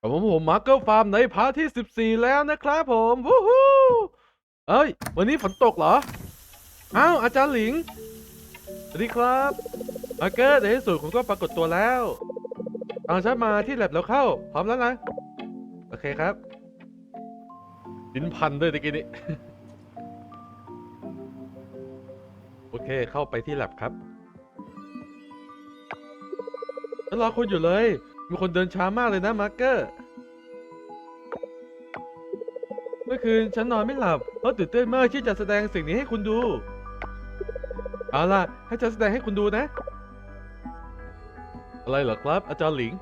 กับผมผมมาร์เกอร์ฟาร์มในพาร์ทที่ 14 แล้วนะครับผมวู้ฮู้เอ้ย วันนี้ฝนตกเหรอ อ้าว อาจารย์หลิง สวัสดีครับมาร์เกอร์ในที่สุดผมก็ปรากฏตัวแล้วตามฉันมาที่แลบแล้วเข้า พร้อมแล้วนะ โอเคครับดินพันด้วยตะกี้นี้ โอเคเข้าไปที่แลบครับฉันรอคุณอยู่เลย มีคนเดินช้ามากเลยนะมาร์เกอร์ เมื่อคืนฉันนอนไม่หลับ เพราะตื่นเต้นมากที่จะแสดงสิ่งนี้ให้คุณดู เอาล่ะ ให้ฉันแสดงให้คุณดูนะ อะไรเหรอครับ อาจารย์หลิง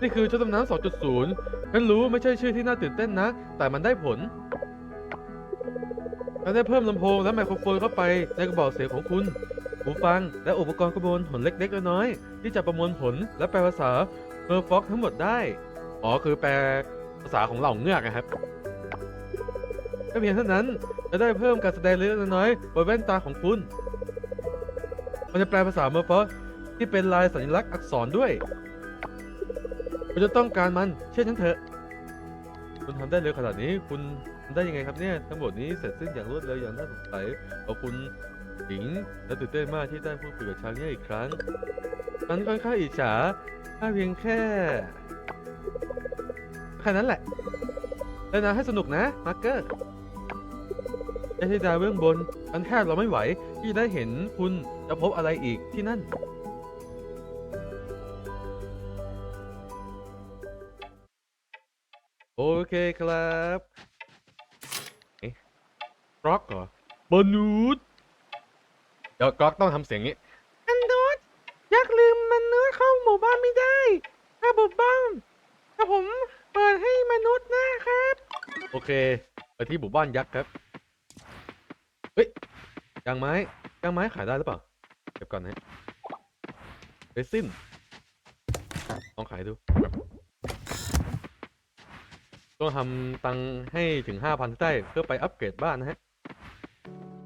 นี่คือชุดดำน้ำ2.0ฉันรู้ไม่ใช่ชื่อที่น่าตื่นเต้นนะ แต่มันได้ผลฉันได้เพิ่มลำโพงและไมโครโฟนเข้าไปในกระบอกเสียงของคุณ หูฟัง และอุปกรณ์ประมวลผลเล็กๆน้อยๆที่จะประมวลผลและแปลภาษาเ e อร์ฟ็อกทั้งหมดได้ อ๋อคือแปลภาษาของเหล่าเงือกนะครับไม่เพียงเท่านั้นจะได้เพิ่มการแสดงเล็กๆน้อยๆบนแว่นตาของคุณ มันจะแปลภาษาเมอร์ฟอสที่เป็นลายสัญลักษณ์อักษรด้วยคุณจะต้องการมันเชื่อฉันเถอะ คุณทำได้เร็วขนาดนี้ คุณทำได้ยังไงครับเนี่ย ทั้งหมดนี้เสร็จสิ้นอย่างรวดเร็วอย่างน่าสงสัยขอบคุณ หญิง และตื่นเต้นมากที่ได้พูดคุยกับชางเนี่ยอีกครั้งฉันค่อนข้างอิจฉาถ้าเพียงแค่แค่นั้นแหละเล่นนะให้สนุกนะมาร์เกอร์ไอ้ที่ดาวเบื้องบนฉันแทบเราไม่ไหวที่ได้เห็นคุณจะพบอะไรอีกที่นั่นโอเคครับเอ๊ะกรอกเหรอมนุษย์ ดี๋ยวกรอกต้องทำเสียงนี้มนุษย์อยากลืมมนุษย์เข้าหมู่บ้านไม่ได้ถ้าหมู่บ้านถ้าผมเปิดให้มนุษย์นะครับ โอเค ไปที่หมู่บ้านยักษ์ครับ เฮ้ยยางไม้ยางไม้ขายได้หรือเปล่าเก็บก่อนนะเรซินลองขายดู ต้องทำตังค์ให้ถึง 5,000ได้เพื่อไปอัปเกรดบ้านนะฮะ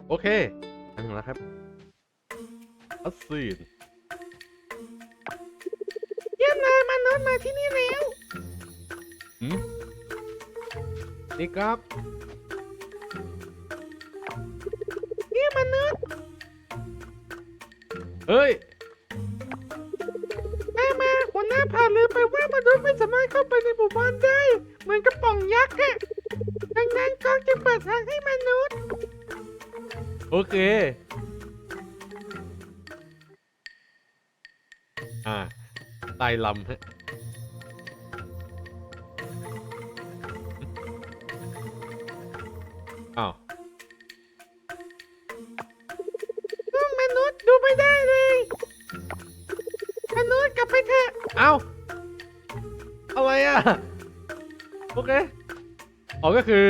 โอเคอันนึงแล้วครับ อัสซีนเยี่ยมเลยมนุษย์มาที่นี่แล้วหืมนี่ครับนี่มนุษย์เฮ้ยแม่มาหัวหน้าพาลืมไปว่ามนุษย์ไม่สามารถเข้าไปในหมู่บ้านได้ เหมือนกระป๋องยักษ์อะดังนั้นก็จะเปิดทางให้มนุษย์ โอเค ต่ลำฮะอ้าวมนุษย์ดูไม่ได้เลย มนุษย์กลับไปเถอะเอ้าอะไรอะ โอเคอ๋อก็คือ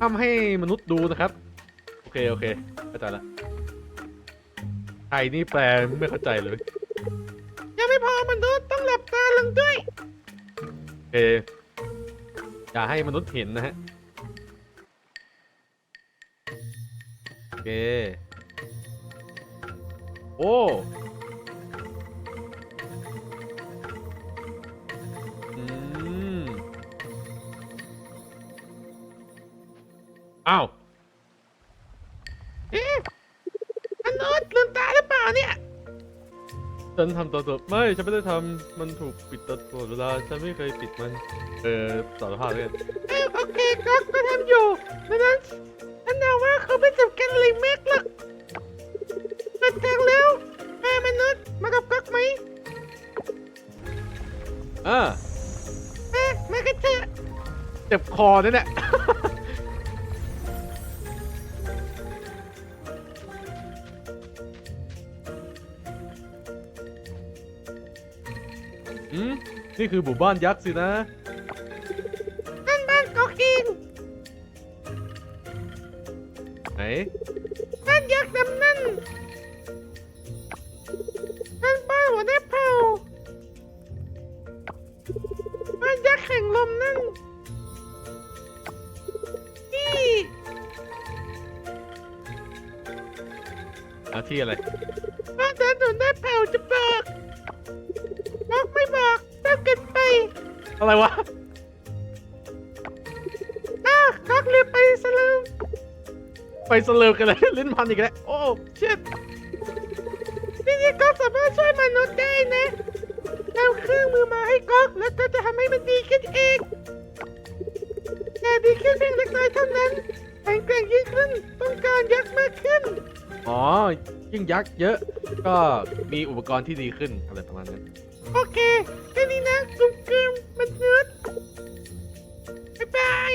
ทำให้มนุษย์ดูนะครับ โอเค โอเคเข้าใจละไทยนี่แปลไม่เข้าใจเลย เค อย่าให้มนุษย์เห็นนะฮะ โอเค โอ้เอ้าว ฉันทำตัวตัวไม่ฉันไม่ได้ทำมันถูกปิดตลอดเวลาฉันไม่เคยปิดมัน เออสารภาพเลยเออโอเคก็ก็ทำอยู่ดังนั้นฉันเดาว่าเขาไม่จับกันเลยเมกหรอกเปิดทางเร็วมามนุษย์มากับก๊อกไหมอ่าเอ๊ะมากันเถอะเจ็บคอเนี่ยแหละ นี่คือหมู่บ้านยักษ์สินะ สลืมกันเลยลิ้นพันอีกแล้ว โอ้เชิดนี่นี่ก็สามารถช่วยมนุษย์ได้นะเอาเครื่องมือมาให้ก๊อกแล้วก็จะทำให้มันดีขึ้นเองแต่ดีขึ้นเพียงเล็กน้อยเท่านั้นแข็งแกร่งยิ่งขึ้นต้องการยักษ์มากขึ้น อ๋อ ยิ่งยักษ์เยอะ ก็มีอุปกรณ์ที่ดีขึ้นอะไรประมาณนั้น โอเคแค่นี้นะกลุ่มกลุ่มมันนุษย์บ๊ายบาย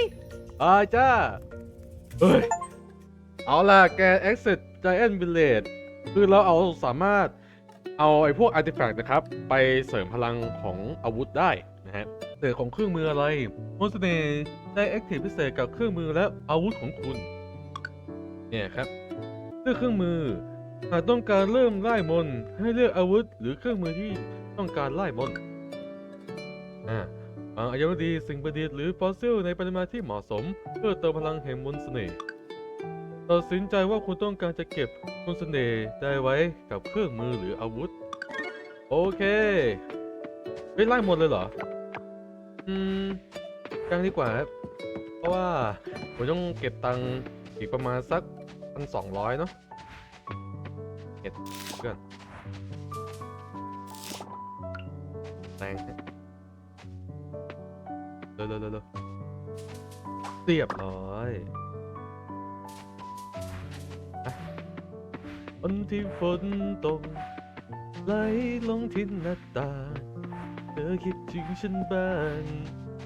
อ่าจ้า เฮ้ย เอาล่ะแก Exit Giant Village คือเราเอาสามารถเอาไอ้พวก Artifact นะครับ ไปเสริมพลังของอาวุธได้นะฮะเสริมของเครื่องมืออะไรมอนสเน่ได้ Active พิเศษกับเครื่องมือและอาวุธของคุณ เนี่ยครับเลือกเครื่องมือ หากต้องการเริ่มไล่มนให้เลือกอาวุธ หรือเครื่องมือที่ต้องการไล่มนอ่าบางอายมดีสิ่งประดิษฐ์หรือฟอสซิลในปริมาณที่เหมาะสม เพื่อเติมพลังแห่งมนต์เสน่ห์ ตัดสินใจว่าคุณต้องการจะเก็บมนต์เสน่ห์ได้ไว้กับเครื่องมือหรืออาวุธ โอเคเฮ้ยไล่หมนต์เลยเหรอ อืมยังดีกว่าครับ เพราะว่าผมต้องเก็บตังค์อีกประมาณสักพันสองร้อยเนาะเก็บเพื่อนแรงฮะเร็วเร็วเร็วเร็วเรียบร้อย วันที่ฝนตกไหลลงที่หน้าตาง เธอคิดถึงฉันบ้าง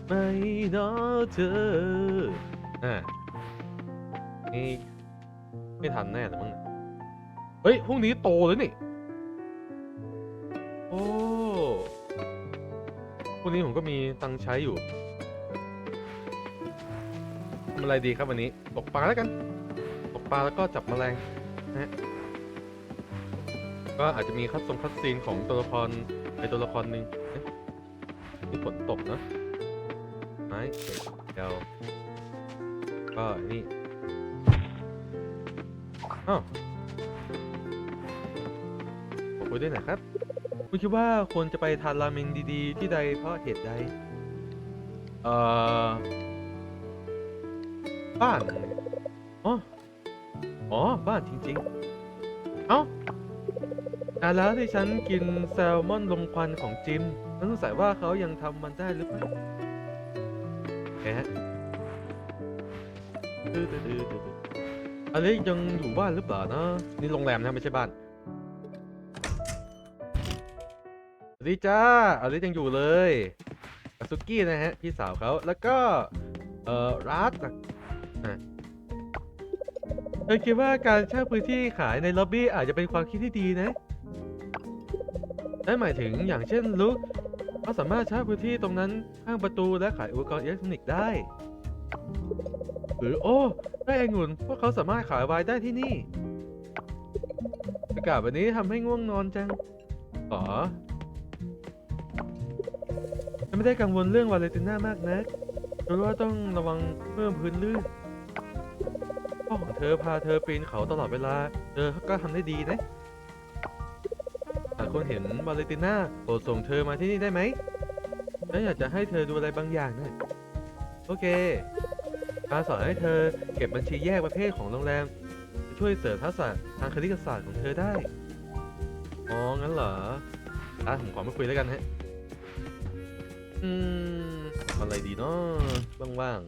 ไหมเนาะเธอ อะนี่ไม่ทันแน่เลยมั้งเนี่ยเฮ้ยพรุ่งนี้โตแล้วนี่ โอ้พรุ่งนี้ผมก็มีตังค์ใช้อยู่ทำอะไรดีครับวันนี้ ตกปลาแล้วกัน ตกปลาแล้วก็จับแมลงนะฮะ ก็อาจจะมีคัดทรงคัดซีนของตัวละครในตัวละครหนึ่งเอ๊ะนี่ฝนตกนะไม้เก็บเดี๋ยวก็นี่อ้าวขอคุยด้วยหน่อยครับ คุณคิดว่าควรจะไปทานราเมงดีๆ ที่ใดเพราะเหตุใด เอ่อ บ้าน อ๋อ อ๋อ บ้านจริง ๆานาแล้วที่ฉันกินแซลมอนลมควันของจิมฉันสงสัยว่าเขายังทำมันได้หรือเปล่าโอเคฮะตื้อตื้อตื้อตื้ออเล็กยังอยู่บ้านหรือเปล่านะ นี่โรงแรมนะไม่ใช่บ้านสวัสดีจ้าอลิสยังอยู่เลยกับซุกี้นะฮะ พี่สาวเขาแล้วก็ เอ่อรักอะอะเธอคิดว่าการเช่าพื้นที่ขายในล็อบบี้อาจจะเป็นความคิดที่ดีนะ นั่นหมายถึงอย่างเช่นลุกเขาสามารถเช่าพื้นที่ตรงนั้นข้างประตูและขายอุปกรณ์อิเล็กทรอนิกส์ได้ หรือโอ้ได้องุ่นพวกเขาสามารถขายไวน์ได้ที่นี่ อากาศวันนี้ทำให้ง่วงนอนจังอ๋อฉันไม่ได้กังวลเรื่องวาเลติน่ามากนะราะว่าต้องระวังเมื่อพื้นลื่นพ่อของเธอพาเธอปีนเขาตลอดเวลา เธอก็ทำได้ดีนะ คนเห็นวาเลนติน่าโปรดส่งเธอมาที่นี่ได้ไหมฉันอยากจะให้เธอดูอะไรบางอย่างนะโอเคการสอนให้เธอเก็บบัญชีแยกประเภทของโรงแรมจะช่วยเสริมทักษะทางคณิตศาสตร์ของเธอได้ อ๋อ งั้นเหรออะผมขอไม่คุยแล้วกันฮะ อืมอะไรดีเนาะว่าง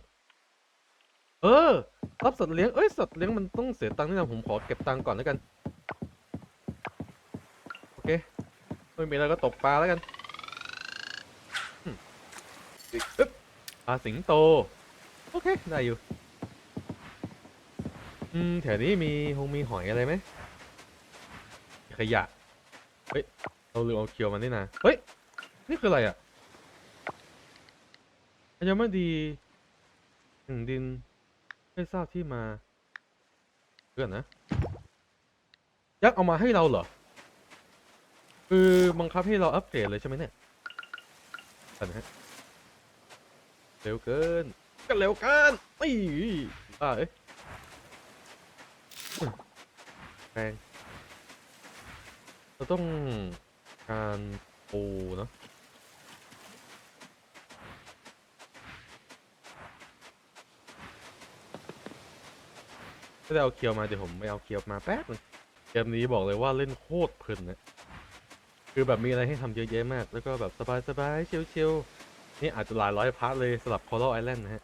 ๆ เออรับสัตว์เลี้ยง เอ้ย สัตว์เลี้ยงมันต้องเสียตังค์นี่นะผมขอเก็บตังค์ก่อนแล้วกัน โอเค ไม่มีอะไรก็ตกปลาแล้วกันปึ๊บปลาสิงโต โอเค ได้อยู่ อืม แถวนี้มีคงมีหอยอะไรไหม ขยะ เฮ้ย เราลืมเอาเคียวมันนี่นะ เฮ้ย นี่คืออะไรอะยังไม่ดีหนึ่งดิน ไม่ทราบที่มาเพื่อนนะ ยักษ์เอามาให้เราเหรอ คือบังคับให้เราอัปเกรดเลยใช่ไหมเนี่ยอันนะฮะเร็วเกินก็เร็วเกินไม่อ่าเแรงเราต้องการปูเนะถ้าจะเอาเคียวมาเดี๋ยวผมไปเอาเคียวมาแป๊บนึงเกมนี้บอกเลยว่าเล่นโคตรเพลินเนะ คือแบบมีอะไรให้ทำเยอะแยะมาก แล้วก็แบบสบายๆชิลๆนี่อาจจะหลายร้อยพาร์ทเลยสำหรับ Coral Island นะฮะ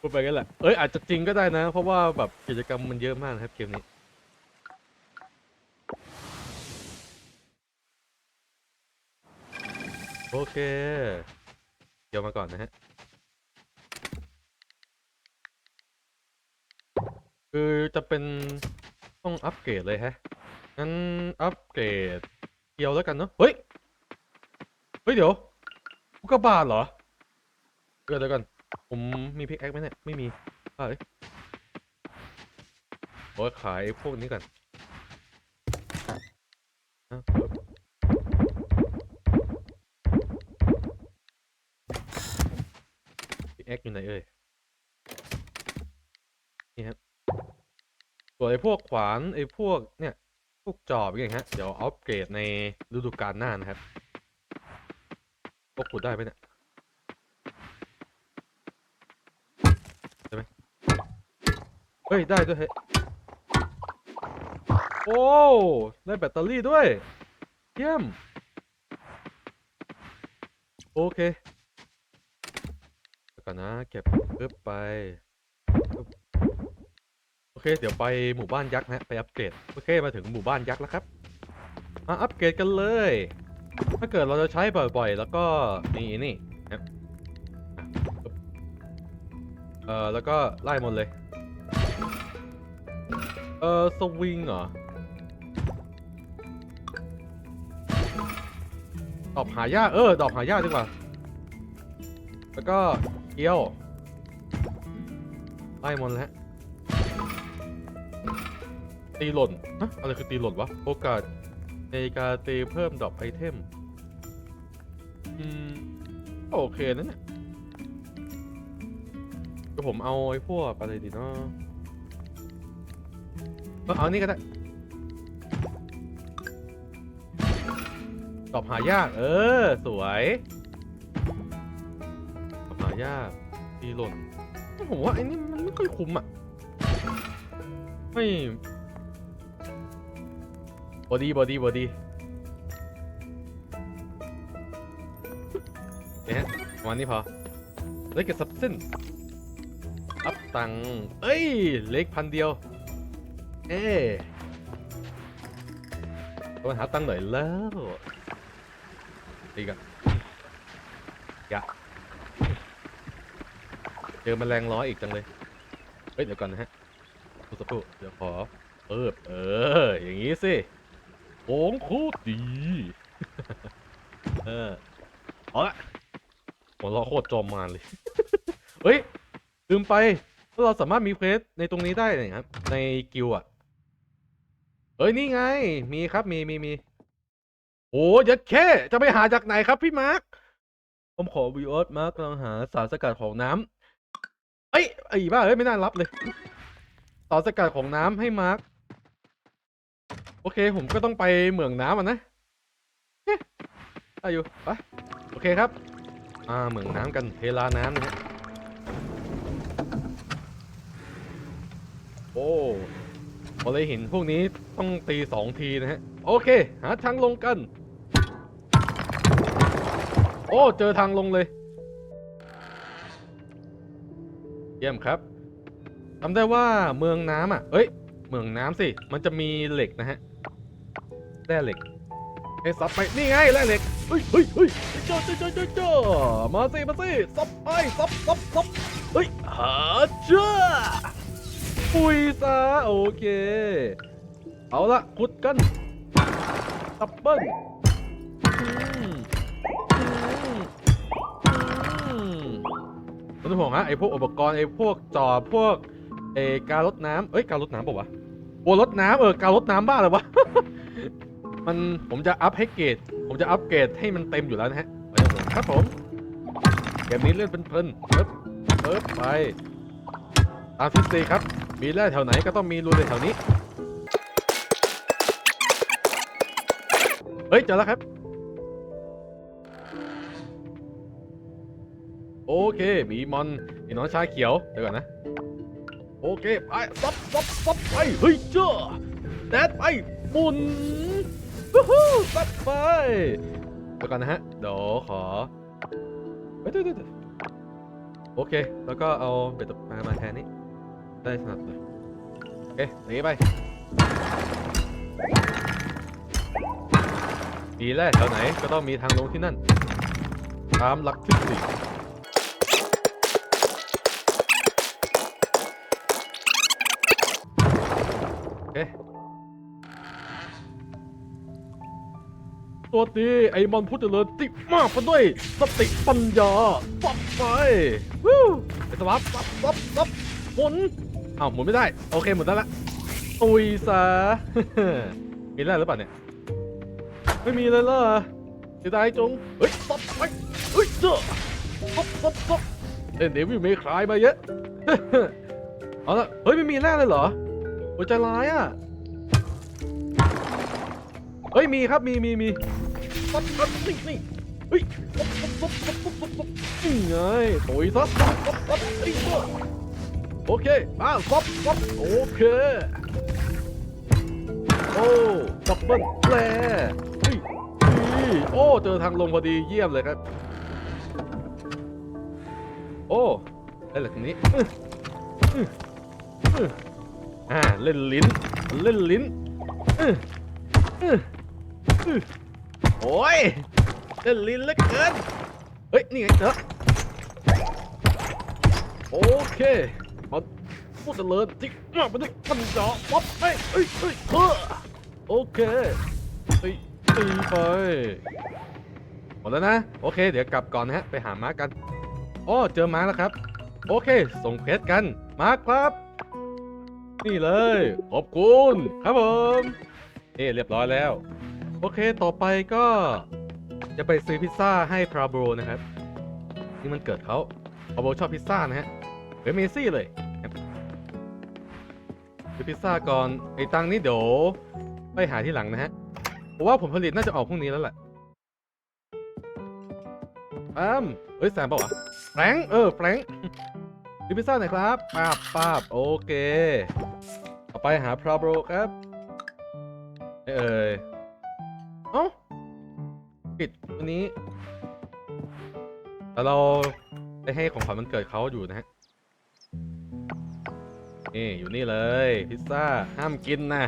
พูดไปกันแหละ เอ้ยอาจจะจริงก็ได้นะ เพราะว่าแบบกิจกรรมมันเยอะมากนะครับเกมนี้ โอเค เดี๋ยวมาก่อนนะฮะ คือจะเป็นต้องอัปเกรดเลยฮะ งั้นอัปเกรด กียวแล้วกันเนาะเฮ้ยเฮ้ยเดี๋ยวอุกกาบาตเหรอเดี๋ยวเดี๋ยวก่อนผมมีพิกแอคไหมเนี่ยไม่มีเอ้ยโอ้ยขายพวกนี้ก่อนพิกแอคอยู่ไหนเอ่ยนี่ครับส่วนไอ้พวกขวานไอ้พวกเนี่ย พวกจอบอย่างฮะ เดี๋ยวอัปเกรดในฤดูกาลหน้านะครับพวกขุดได้ไหมเนี่ยได้ไหมเฮ้ย ได้ด้วยเฮ้ยโอ้ ได้แบตเตอรี่ด้วย เยี่ยม โอเคเดี๋ยวก่อนนะ เก็บปึ๊บไป เคเดี๋ยวไปหมู่บ้านยักษ์นะไปอัปเกรดโอเคมาถึงหมู่บ้านยักษ์แล้วครับมาอัปเกรดกันเลย ถ้าเกิดเราจะใช้บ่อยๆ แล้วก็นี่นี่นะครับอะปึ๊บเออแล้วก็ไล่หมดเลย เออสวิงเหรอดอกหายากเออดอกหายากดีกว่า แล้วก็เกี้ยวไล่หมดแล้ว ตีหล่นฮะอะไรคือตีหล่นวะ โอกาสในการตีเพิ่มดอกไอเทม อืม โอเคนะเนี่ยเดี๋ยวผมเอาไอ้พวกอะไรดีเนาะเออเอานี่ก็ได้ ตอบหายาก เออ สวย ตอบหายากตีหล่นผมว่าไอ้นี่มันไม่ค่อยคุ้มอะ ไม่ บอดี้บอดี้บอดี้เนี่ยประมาณนี้พอเล็กกับซับซินอัพตังเอ้ย เล็กพันเดียว เอ๊ต้องหาตังหน่อยแล้วดีกันยะเจอแมลงร้อยอีกจังเลย เฮ้ย เดี๋ยวก่อนนะฮะสักสักครู่เดี๋ยวขอเปิดเออ อย่างงี้สิ โค้งโคตรดี เออเอาละหัวเราะโคตรจอมมานเลย เฮ้ย ลืมไปว่าเราสามารถมีเควสในตรงนี้ได้นี่ยครับ ในกิลอะเอ้ย นี่ไง มีครับ มีมีมีโอ้ยัดแค่จะไปหาจากไหนครับพี่มาร์ค ผมขอวีออสมาร์คกำลังหาสารสกัดของน้ำเอ้ยไอ้บ้าเอ้ย ไม่น่ารับเลยสารสกัดของน้ำให้มาร์ค โอเค ผมก็ต้องไปเหมืองน้ำอะนะเอ๊ะได้อยู่ไปโอเคครับ อ่า เหมืองน้ำกันเทลาน้ำนะฮะโอ้พอเลยเห็นพวกนี้ต้องตีสองทีนะฮะ โอเค หาทางลงกัน โอ้ เจอทางลงเลย เยี่ยมครับจำได้ว่าเมืองน้ำอะ เอ้ย เมืองน้ำสิ มันจะมีเหล็กนะฮะ ร่เหล็กเอ้ซับไป นี่ไงแร่เหล็ก เฮ้ยเฮ้ยเฮ้ยเจ้าเจ้าเจ้าเจ้ามาสิมาสิซับไปซับซับซับเฮ้ยหาเจ้าปุยซะโอเค เอาละขุดกันดับเบิ้ลมอืมอืมไม่ต้องห่วงฮะไอพวกอุปกรณ์ไอพวกจอบพวกไอการลดน้ำเอ้ยการลดน้ำป่าวะโอ้ลดน้ำเออการลดน้ำบ้าเลยวะ มันผมจะอัพให้เกรดผมจะอัพเกรดให้มันเต็มอยู่แล้วนะฮะครับผมเกมนี้เล่นเพลินๆเอิบเอิบไปตามทฤษฎีครับ มีแร่แถวไหนก็ต้องมีรูในแถวนี้ เฮ้ยเจอแล้วครับ โอเคมีมอนมีน้องชาเขียวเดี๋ยวก่อนนะ โอเค ไปซับซับซับไป เฮ้ยเจ้าแดดไปหมุน วู้ฮู้ซับไปเดี๋ยวก่อนนะฮะ เดี๋ยวขอเฮ้ยเดี๋ยวเดี๋ยวเดี๋ยวโอเค แล้วก็เอาเบ็ดตกปลามาแทนนี้ได้สนับเลย โอเคหนีไปดีแรกแถวไหนก็ต้องมีทางลงที่นั่น ตามหลักทฤษฎีโอเค ตัวดีไอ้มอนพุทธเจริญติดมากไปด้วยสติปัญญาปับไปวู้ไอ้สวัสดปับปับปับหมุนอ้าวหมุนไม่ได้ โอเคหมุนได้ละตุยซะมีแล้วหรือเปล่าเนี่ย ไม่มีเลยเหรอเสียดายจง เฮ้ยตบไปเฮ้ยเจ้าตบตบตบเล่นเดวิลไม่คลายมาเยอะเอาละเฮ้ยไม่มีแน่เลยเหรอหัวใจร้ายอะ เฮ้ยมีครับมีมีมีตบตบนี่นี่เฮ้ยตบตบตบตบตบตบตบนี่ไงโอยซะตบตบตบเฮ้ยเจ้าโอเคมาตบตบโอเคโอ้ดับเบิ้ลแปลเฮ้ยโอ้เจอทางลงพอดีเยี่ยมเลยครับ โอ้ได้เลยตรงนี้อืมอืมอ่าเล่นลิ้นเล่นลิ้นอื้ออื้ออื้อ โอ้ยเล่นลิ้นเหลือเกิน เฮ้ย นี่ไงเจอโอเคมาพูดเจริญจิ๊กมาไปด้วยปัญญาป๊อปเฮ้ยเฮ้ยเฮ้ยเฮ้อโอเคตีตีไปหมดแล้วนะ โอเค เดี๋ยวกลับก่อนนะฮะ ไปหาม้ากันอ๋อเจอม้าแล้วครับ โอเค ส่งเพจกัน ม้าครับ นี่เลย ขอบคุณ ครับผม เอ๊เรียบร้อยแล้ว โอเคต่อไปก็ จะไปซื้อพิซซ่าให้พราโบนะครับนี่มันเกิดเขาพราโบชอบพิซซ่านะฮะเฮ้ยเมซี่เลยซื้อพิซซ่าก่อนไอ้ตังนี่เดี๋ยวไปหาที่หลังนะฮะเพราะว่าผลผลิตน่าจะออกพรุ่งนี้แล้วแหละแอมเอ้ยแซมเปล่าวะแฟรงเออแฟรงค์ดิพิซซ่าหน่อยครับป้าบป้าบโอเค ต่อไปหาพราโบรครับเอ้ย เอ้าปิดวันนี้แต่เราได้ให้ของขวัญมันเกิดเขาอยู่นะฮะ นี่ อยู่นี่เลย พิซซ่า ห้ามกินนะ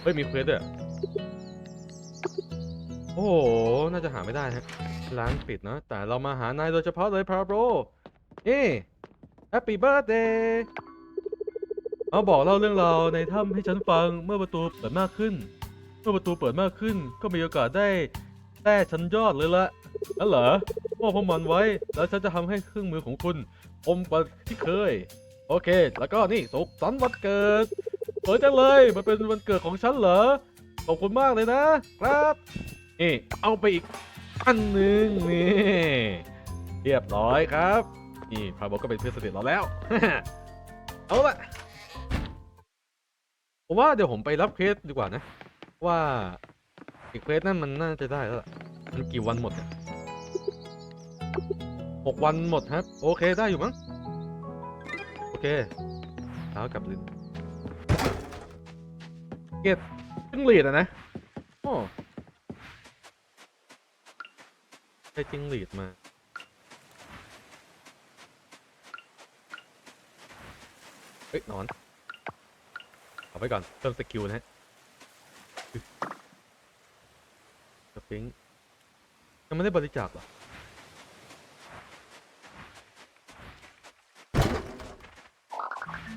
เฮ้ย มีเควสด้วยเหรอโอ้โห น่าจะหาไม่ได้ฮะ ร้านปิดเนอะแต่เรามาหานายโดยเฉพาะเลยพาโบรนี่ Happy Birthday เอาบอกเล่าเรื่องราวในถ้ำให้ฉันฟังเมื่อประตูเปิดมากขึ้น เมื่อประตูเปิดมากขึ้น ก็มีโอกาสได้แต้ชั้นยอดเลยละนั่นเหรอมอบพวกมันไว้ แล้วฉันจะทำให้เครื่องมือของคุณอมกว่าที่เคย โอเค แล้วก็นี่สุขสันต์วันเกิดสวยจังเลย มันเป็นวันเกิดของฉันเหรอ ขอบคุณมากเลยนะ ครับนี่เอาไปอีกอันหนึ่งนี่เรียบร้อยครับ นี่พาโบก็เป็นเพื่อนสนิทเราแล้ว เอาละผมว่าเดี๋ยวผมไปรับเคสดีกว่านะ ว่าอีกเควสนั่นมันน่าจะได้แล้วล่ะมันกี่วันหมดเนี่ยหกวันหมดครับ โอเคได้อยู่มั้ง โอเคเท้ากลับลินเก็บจิ้งหรีดอะนะโอ้ได้จิงหรีดมาเฮ้ยนอน เอาไปก่อน เพิ่มสกิลนะฮะ สฟิงค์ยังไม่ได้บริจาคหรอ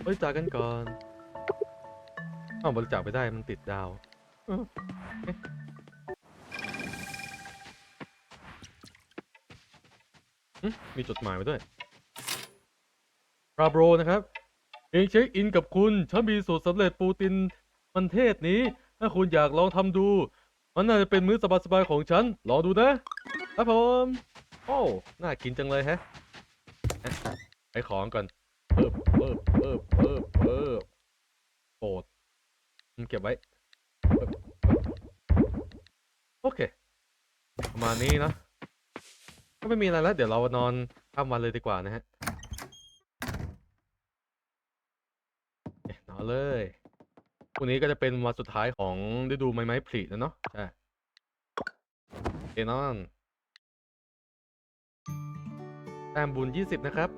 บริจาคกันก่อนอ้าวบริจาคไม่ได้มันติดดาวมีจดหมายไว้ด้วยราโบรนะครับ เองเช็คอินกับคุณ ฉันมีสูตรสำเร็จปูตินมันเทศนี้ ถ้าคุณอยากลองทำดู มันน่าจะเป็นมื้อสบายๆของฉันลอดูนะครับผม โอ้ น่ากินจังเลยแฮะไปของก่อนเอิบเอิบเอิบเอิบเอิบโปรดมันเก็บไว้ โอเค ประมาณนี้นะก็ไม่มีอะไรแล้ว เดี๋ยวเรานอนข้ามวันเลยดีกว่านะฮะนอนเลย พรุ่งนี้ก็จะเป็นวันสุดท้ายของฤดูไม้ไม้ผลินะเนาะใช่เอนอนแต้มบุญ 20 นะครับ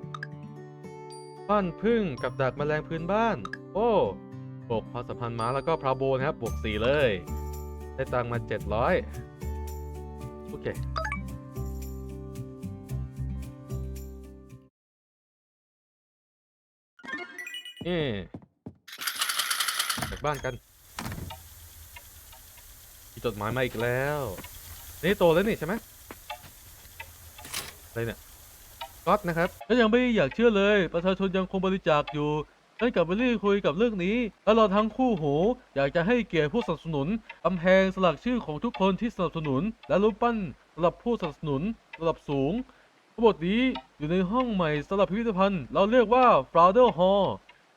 ป้อนพึ่งกับดักแมลงพื้นบ้าน โอ้บวกความสัมพันธ์ม้าแล้วก็พราโบนะครับ บวก 4 เลย ได้ตังค์มา 700 โอเคนี่ จากบ้านกันมีจดหมายมาอีกแล้ว นี่โตแล้วนี่ใช่ไหมอะไรเนี่ยก๊อตนะครับฉันยังไม่อยากเชื่อเลย ประชาชนยังคงบริจาคอยู่ฉันกับวิลลี่คุยกับเรื่องนี้ แล้วเราทั้งคู่หู อยากจะให้เกียรติผู้สนับสนุนกำแพงสลักชื่อของทุกคนที่สนับสนุน และรูปปั้นสำหรับผู้สนับสนุนระดับสูงทั้งหมดนี้อยู่ในห้องใหม่สำหรับพิพิธภัณฑ์ เราเรียกว่า Flounder Hall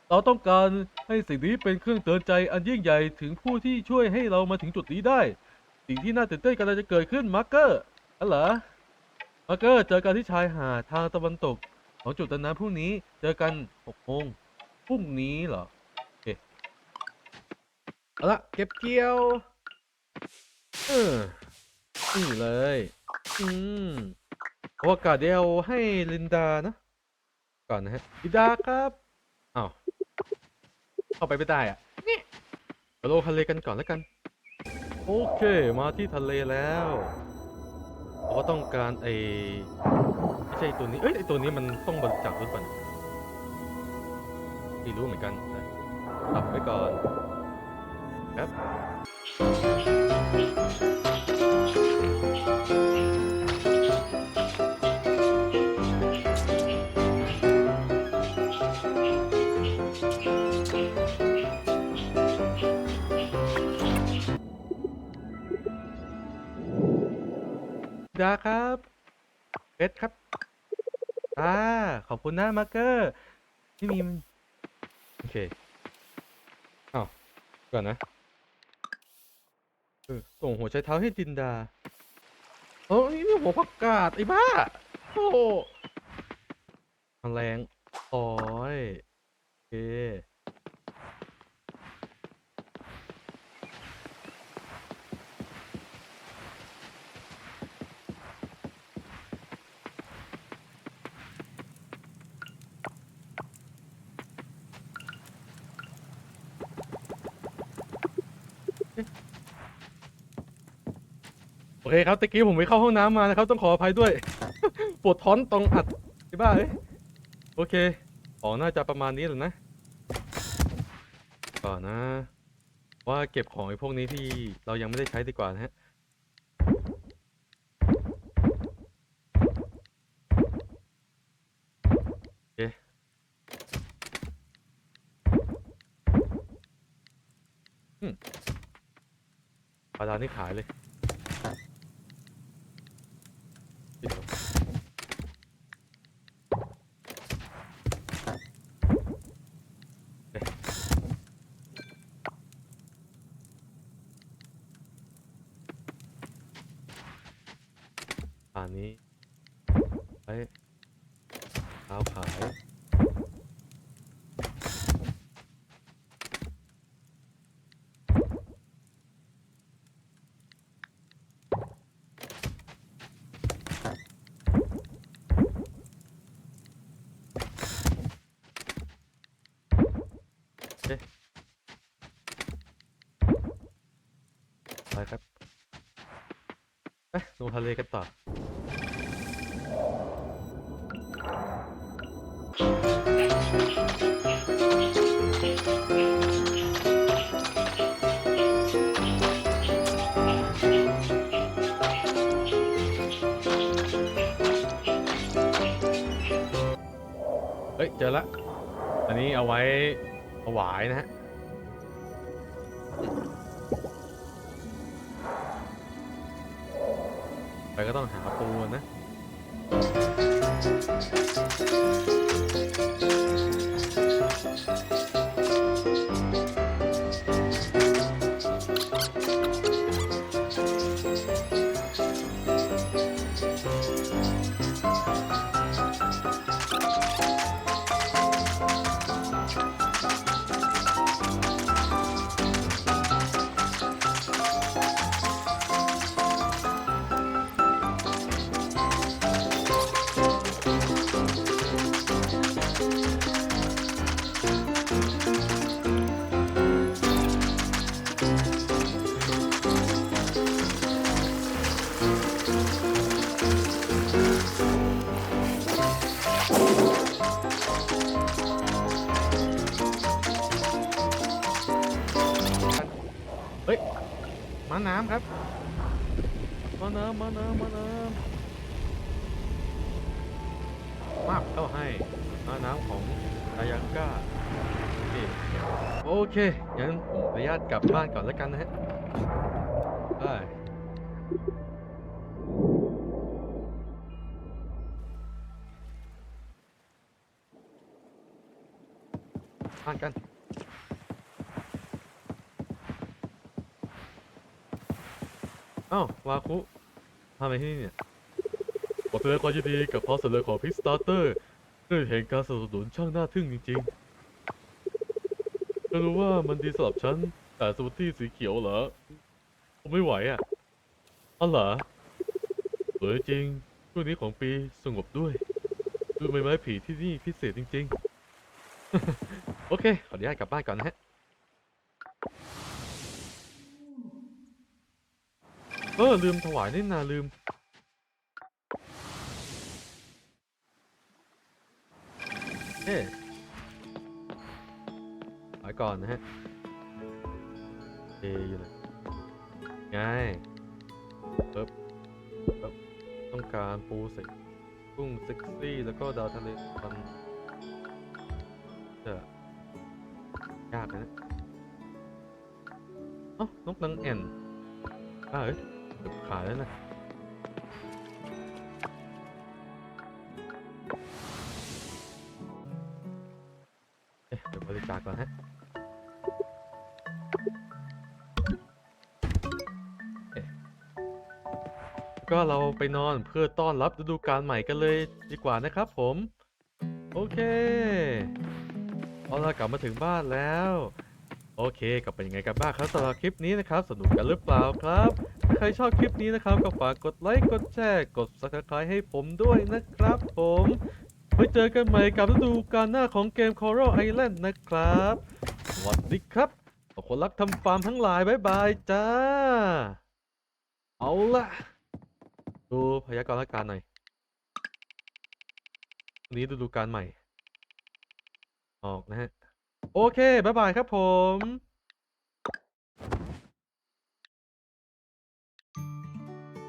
เราต้องการ ให้สิ่งนี้เป็นเครื่องเตือนใจอันยิ่งใหญ่ถึงผู้ที่ช่วยให้เรามาถึงจุดนี้ได้ สิ่งที่น่าตื่นเต้นกำลังจะเกิดขึ้นมาร์เกอร์นั่นเหรอมาร์เกอร์เจอกันที่ชายหาดทางตะวันตก ของจุดนั้นพรุ่งนี้เจอกัน6โมงพรุ่งนี้เหรอโอเคเอาละเก็บเกี่ยวเออนี่เลย อืมโอกาสเดียวให้ลินดานะ ก่อนนะฮะลินดาครับ เข้าไปไม่ได้อะนี่ไปโลทะเลกันก่อนแล้วกัน โอเค มาที่ทะเลแล้วเราก็ต้องการไอ้ไม่ใช่ตัวนี้ เอ้ยไอ้ตัวนี้มันต้องบริจาคหรือเปล่าไม่รู้เหมือนกันนะตับไว้ก่อนครับ ดาครับเพชรครับ อ่า ขอบคุณนะมาร์เกอร์ ที่มีโอเคอ้าวก่อนนะเออส่งหัวใช้เท้าให้จินดาโอ้ยนี่หัวผักกาดไอ้บ้า โอ้แมลงโอ้ยโอเค โอเคครับตะกี้ผมไปเข้าห้องน้ำมานะครับ ต้องขออภัยด้วย ปวดท้องตรงอัดไอ้บ้าเอ้ยโอเคของน่าจะประมาณนี้แหละนะก่อนนะ ว่าเก็บของไอ้พวกนี้ที่เรายังไม่ได้ใช้ดีกว่านะฮะอืมปลาดาวนี่ขายเลย ปิดก่อนเอ๊ะป่านนี้ไปเอาขาย ไปครับไปลงทะเลกันต่อเฮ้ย เจอละ อันนี้เอาไว้ ถวายนะฮะไปก็ต้องหาปูนะ เฮ้ยมาน้ำครับ มาน้ำมาน้ำมาน้ำมากเข้าให้มาน้ำของอายังก้าโอเคงั้นผมขออนุญาตกลับบ้านก่อนแล้วกันนะฮะได้บ้านกัน อ้าววาคุทำอะไรที่นี่เนี่ยขอแสดงความยินดีกับพอเสนอของพิกสตาร์เตอร์เรื่องแห่งการสนับสนุนช่างน่าทึ่งจริงๆก็รู้ว่ามันดีสำหรับฉัน แต่สมูทตี้สีเขียวเหรอผมไม่ไหวอะอ๋อเหรอสวยจริงช่วงนี้ของปีสงบด้วย ดูใบไม้ผีที่นี่พิเศษจริง ๆ โอเค ขออนุญาตกลับบ้านก่อนนะฮะ เออ ลืมถวายนี่นาลืม เอ๊ะถวายก่อนนะฮะ เออยู่ไหนไงเปิ๊บเปิ๊บต้องการปูเสกกุ้งเซ็กซี่แล้วก็ดาวทะเลมันจะยากนะเอ้า นกนางแอ่นอ้าเอ้ย ขาแล้วนะเอ๊ะเดี๋ยวบริจาคก่อนฮะเอ๊ะก็เราไปนอนเพื่อต้อนรับฤดูกาลใหม่กันเลยดีกว่านะครับผม โอเคเอาล่ะกลับมาถึงบ้านแล้ว โอเคกลับเป็นยังไงกันบ้างครับสำหรับคลิปนี้นะครับ สนุกกันหรือเปล่าครับ รชอบคลิปนี้นะครับ ก็ฝากกดไลค์กดแชร์กด subscribe ให้ผมด้วยนะครับผมไว้เจอกันใหม่กับฤดูกาลหน้าของเกม Coral Island นะครับ สวัสดีครับขอบคนรักทำฟาร์มทั้งหลายบ๊ายบายจ้า เอาละดูพยากรณ์อากาศหน่อยวันนี้ฤดูกาลใหม่ ออกนะฮะ โอเคบ๊ายบายครับผม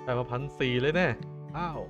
ได้มาพันสี่เลยแน่อ้าว